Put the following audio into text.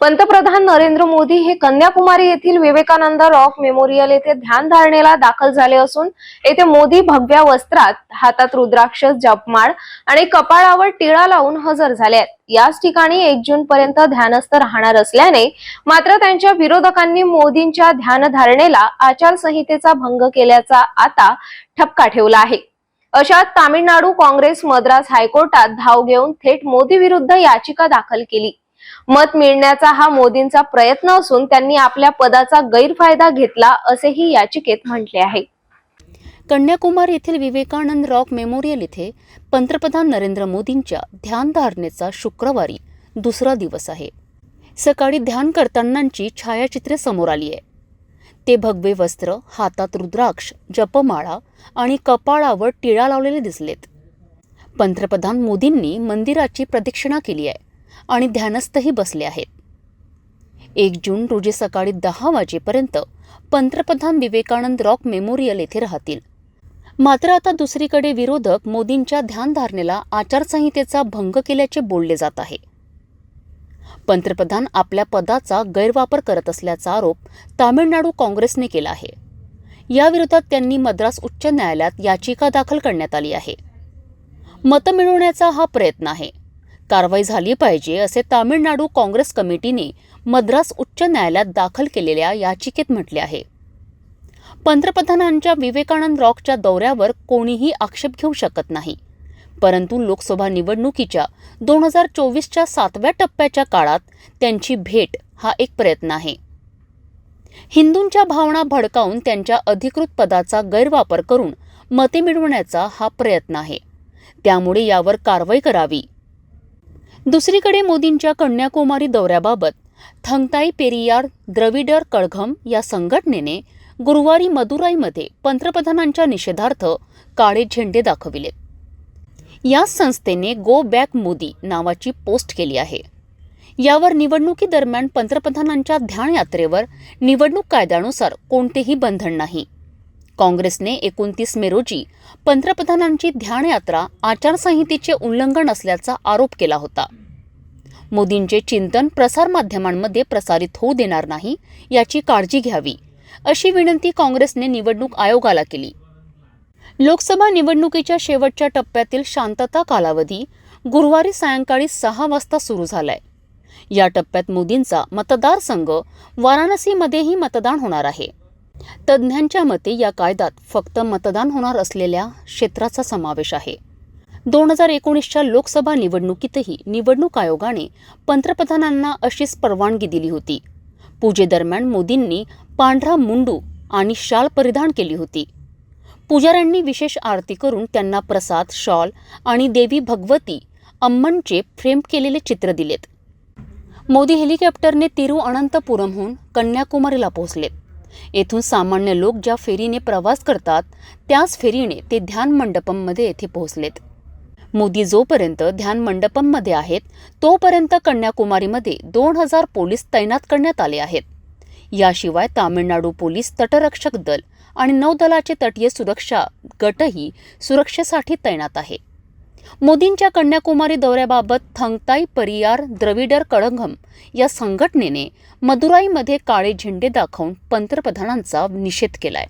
पंतप्रधान नरेंद्र मोदी हे कन्याकुमारी येथील विवेकानंद रॉक मेमोरियल येथे ध्यानधारणेला दाखल झाले असून येथे मोदी भगव्या वस्त्रात हातात रुद्राक्ष जपमाळ आणि कपाळावर टिळा लावून हजर झाले आहेत. याच ठिकाणी एक जून पर्यंत ध्यानस्थ राहणार असल्याने मात्र त्यांच्या विरोधकांनी मोदींच्या ध्यानधारणेला आचारसंहितेचा भंग केल्याचा आता ठपका ठेवला आहे. अशात तामिळनाडू काँग्रेस मद्रास हायकोर्टात धाव घेऊन थेट मोदी विरुद्ध याचिका दाखल केली. मत मिळण्याचा हा मोदींचा प्रयत्न असून त्यांनी आपल्या पदाचा गैरफायदा घेतला असेही याचिकेत म्हटले आहे. कन्याकुमारी येथील विवेकानंद रॉक मेमोरियल येथे पंतप्रधान नरेंद्र मोदींच्या ध्यानधारणेचा शुक्रवारी दुसरा दिवस आहे. सकाळी ध्यान करतानांची छायाचित्रे समोर आली आहे. ते भगवे वस्त्र हातात रुद्राक्ष जपमाळा आणि कपाळावर टिळा लावलेले दिसलेत. पंतप्रधान मोदींनी मंदिराची प्रदक्षिणा केली आहे. आणि ध्यानस्थही बसले आहेत. एक जून रोजी सकाळी दहा वाजेपर्यंत पंतप्रधान विवेकानंद रॉक मेमोरियल येथे राहतील. मात्र आता दुसरीकडे विरोधक मोदींच्या ध्यानधारणेला आचारसंहितेचा भंग केल्याचे बोलले जात आहे. पंतप्रधान आपल्या पदाचा गैरवापर करत असल्याचा आरोप तामिळनाडू काँग्रेसने केला आहे. याविरोधात त्यांनी मद्रास उच्च न्यायालयात याचिका दाखल करण्यात आली आहे. मतं मिळवण्याचा हा प्रयत्न आहे. कारवाई झाली पाहिजे असे तामिळनाडू काँग्रेस कमिटीने मद्रास उच्च न्यायालयात दाखल केलेल्या याचिकेत म्हटले आहे. पंतप्रधानांच्या विवेकानंद रॉकच्या दौऱ्यावर कोणीही आक्षेप घेऊ शकत नाही. परंतु लोकसभा निवडणुकीच्या दोन हजार चोवीसच्या सातव्या टप्प्याच्या काळात त्यांची भेट हा एक प्रयत्न आहे. हिंदूंच्या भावना भडकावून त्यांच्या अधिकृत पदाचा गैरवापर करून मते मिळवण्याचा हा प्रयत्न आहे. त्यामुळे यावर कारवाई करावी. दुसरीकडे मोदींच्या कन्याकुमारी दौऱ्याबाबत थंगताई पेरियार द्रविडर कळघम या संघटनेने गुरुवारी मदुराईमध्ये पंतप्रधानांच्या निषेधार्थ काळे झेंडे दाखविलेत या संस्थेने गो बॅक मोदी नावाची पोस्ट केली आहे. यावर निवडणुकीदरम्यान पंतप्रधानांच्या ध्यानयात्रेवर निवडणूक कायद्यानुसार कोणतेही बंधन नाही. काँग्रेसने एकोणतीस मे रोजी पंतप्रधानांची ध्यानयात्रा आचारसंहितेचे उल्लंघन असल्याचा आरोप केला होता. मोदींचे चिंतन प्रसारमाध्यमांमध्ये प्रसारित होऊ देणार नाही याची काळजी घ्यावी अशी विनंती काँग्रेसने निवडणूक आयोगाला केली. लोकसभा निवडणुकीच्या शेवटच्या टप्प्यातील शांतता कालावधी गुरुवारी सायंकाळी सहा वाजता सुरू झालाय. या टप्प्यात मोदींचा मतदारसंघ वाराणसीमध्येही मतदान होणार आहे. तज्ज्ञांच्या मते या कायद्यात फक्त मतदान होणार असलेल्या क्षेत्राचा समावेश आहे. दोन हजार एकोणीसच्या लोकसभा निवडणुकीतही निवडणूक आयोगाने पंतप्रधानांना अशीच परवानगी दिली होती. पूजेदरम्यान मोदींनी पांढरा मुंडू आणि शाल परिधान केली होती. पुजाऱ्यांनी विशेष आरती करून त्यांना प्रसाद शॉल आणि देवी भगवती अम्मनचे फ्रेम केलेले चित्र दिलेत. मोदी हेलिकॉप्टरने तिरुअनंतपुरमहून कन्याकुमारीला पोहोचलेत. येथून सामान्य लोक ज्या फेरीने प्रवास करतात त्याच फेरीने ते ध्यान मंडपममध्ये येथे पोहोचलेत. मोदी जोपर्यंत ध्यान मंडपममध्ये आहेत तोपर्यंत कन्याकुमारीमध्ये दोन हजार पोलीस तैनात करण्यात आले आहेत. याशिवाय तामिळनाडू पोलीस तटरक्षक दल आणि नौदलाचे तटीय सुरक्षा गटही सुरक्षेसाठी तैनात आहे. मोदींच्या कन्याकुमारी दौऱ्याबाबत थंगताई परियार द्रविडर कळंगम या संघटनेने मदुराईमध्ये काळे झेंडे दाखवून पंतप्रधानांचा निषेध केलाय.